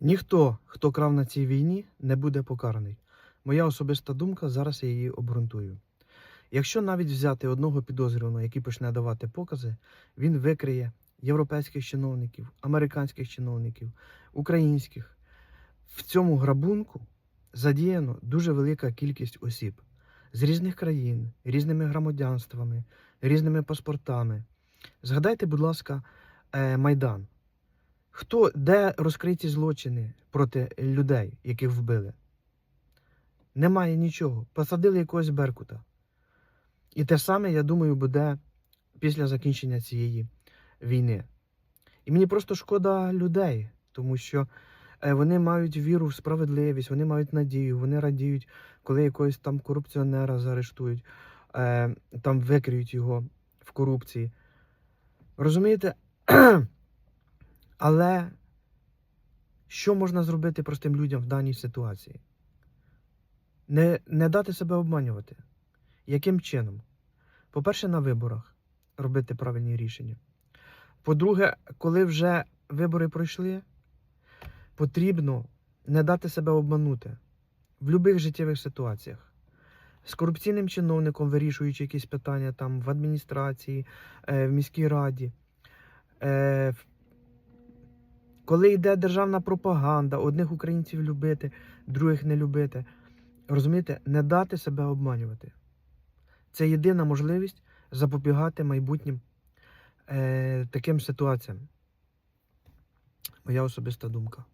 Ніхто, хто крав на цій війні, не буде покараний. Моя особиста думка, зараз я її обґрунтую. Якщо навіть взяти одного підозрюваного, який почне давати покази, він викриє європейських чиновників, американських чиновників, українських. В цьому грабунку задіяно дуже велика кількість осіб з різних країн, різними громадянствами, різними паспортами. Згадайте, будь ласка, е, Майдан. Хто, де розкриті злочини проти людей, яких вбили? Немає нічого. Посадили якогось Беркута. І те саме, я думаю, буде після закінчення цієї війни. І мені просто шкода людей, тому що е, вони мають віру в справедливість, вони мають надію, вони радіють, коли якогось там корупціонера заарештують, е, там викриють його в корупції. Розумієте? Але що можна зробити простим людям в даній ситуації? Не, не дати себе обманювати. Яким чином? По-перше, на виборах робити правильні рішення. По-друге, коли вже вибори пройшли, потрібно не дати себе обманути в будь-яких життєвих ситуаціях. З корупційним чиновником, вирішуючи якісь питання там в адміністрації, е, в міській раді. Е, в- коли йде державна пропаганда, одних українців любити, других не любити. Розумієте, не дати себе обманювати. Це єдина можливість запобігати майбутнім е, таким ситуаціям. Моя особиста думка.